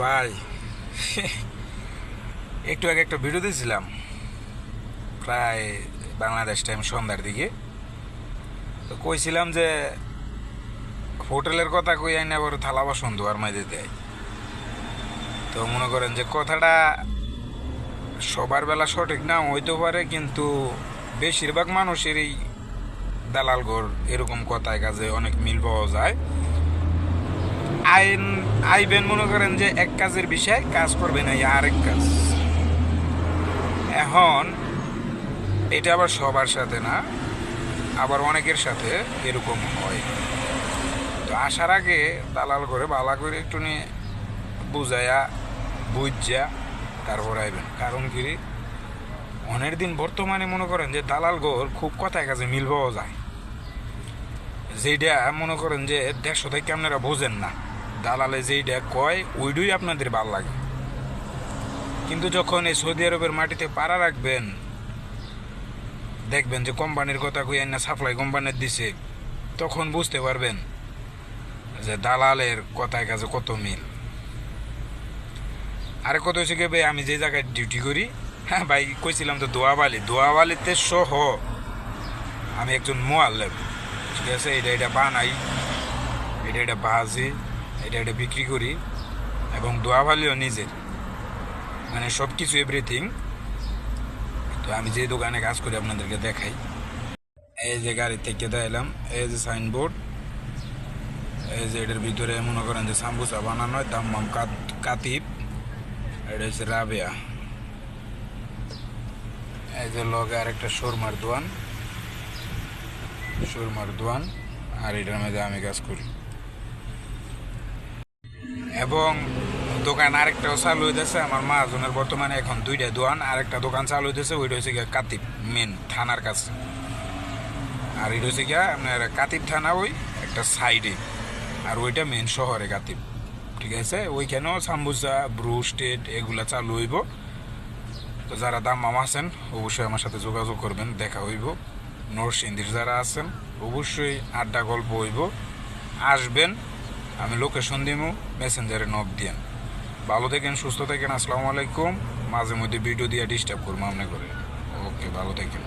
ভাই। একটু আগে একটা ভিডিও দিয়েছিলাম। প্রায় বাংলাদেশ টাইম সন্ধ্যার দিকে। তো কইছিলাম যে, হোটেলের কথা কই আইনা আবার থালা বাসন ধোয়ার মাঝে দেয়। তো মনে করেন যে কথাটা সবার বেলা সঠিক না হইতে পারে, কিন্তু বেশিরভাগ মানুষেরই দালালগড় এরকম কথায় কাজে অনেক মিল পাওয়া যায়। আইন, আইবেন মনে করেন যে এক কাজের বিষয় কাজ করবে না আরেক কাজ। এখন, এটা আবার সবার সাথে না, আবার অনেকের সাথে এরকম হয়। তো আসার আগে দালাল করে বালা করে একটু নিয়ে বুঝায়া, বুঝা, তারপর আইবেন। কারণ কি অনেক দিন বর্তমানে মনে করেন যে দালাল গোর খুব কথায় কাজে মিল পাওয়া যায়। যেটা মনে করেন যে দেড়শো থেকে আপনারা বোঝেন না। দালালে যেইটা কয় ওইটাই আপনাদের ভালো লাগে। কিন্তু যখন এই সৌদি আরবের মাটিতে পাড়া রাখবেন, দেখবেন যে কোম্পানির কথা কই না সাপ্লাই কোম্পানির দিছে, তখন বুঝতে পারবেন যে দালালের কথায় কাজে কত মিল। আরে কত হয়েছে কি ভাই, আমি যে জায়গায় ডিউটি করি হ্যাঁ ভাই, কইছিলাম তো দোয়াবালি। দোয়াবালিতে সহ আমি একজন মোয়াল্লেম। ঠিক আছে এটা এটা বানাই এটা এটা ভাজি এটা এটা বিক্রি করি এবং দোয়াবালিও নিজের। মানে সব কিছু এভরিথিং তো আমি যে দোকানে কাজ করি আপনাদেরকে দেখাই। এই যে গাড়ি থেকে দেখাইলাম, এই যে সাইনবোর্ড এই যে এটার ভিতরে মনে করেন যে সাম্বুসা বানানো হয় দাম্মাম কাত- কাতিব। এটা হচ্ছে রাবেয়া। এই যে লগে আরেকটা সুরমার দোয়ান। সুরমার দোয়ান। আর এটার মধ্যে আমি কাজ করি। এবং দোকান আরেকটাও চালু হইতেছে, আমার মাহাজনের বর্তমানে এখন দুইটা দোকান, আরেকটা দোকান চালু হইতেছে, ওইটা হচ্ছে গিয়ে কাতিব মেন থানার কাছে। আর এটা হচ্ছে গিয়া আপনার কাতিব থানা ওই একটা সাইডে আর ওইটা মেন শহরে কাতিব, ঠিক আছে? ওইখানেও সাম্বুসা ব্রু স্টেট এগুলা চালু হইব। তো যারা দাম মামা আছেন, অবশ্যই আমার সাথে যোগাযোগ করবেন, দেখা হইব। নরসিংদীর যারা আছেন, অবশ্যই আড্ডা গল্প হইব। আসবেন আমি লোকেশন দিব মেসেঞ্জারে নক দিয়েন। ভালো থাকেন, সুস্থ থাকেন, আসসালামু আলাইকুম। মাঝে মধ্যে ভিডিও দিয়ে ডিস্টার্ব করব আপনি করে ওকে ভালো থাকেন।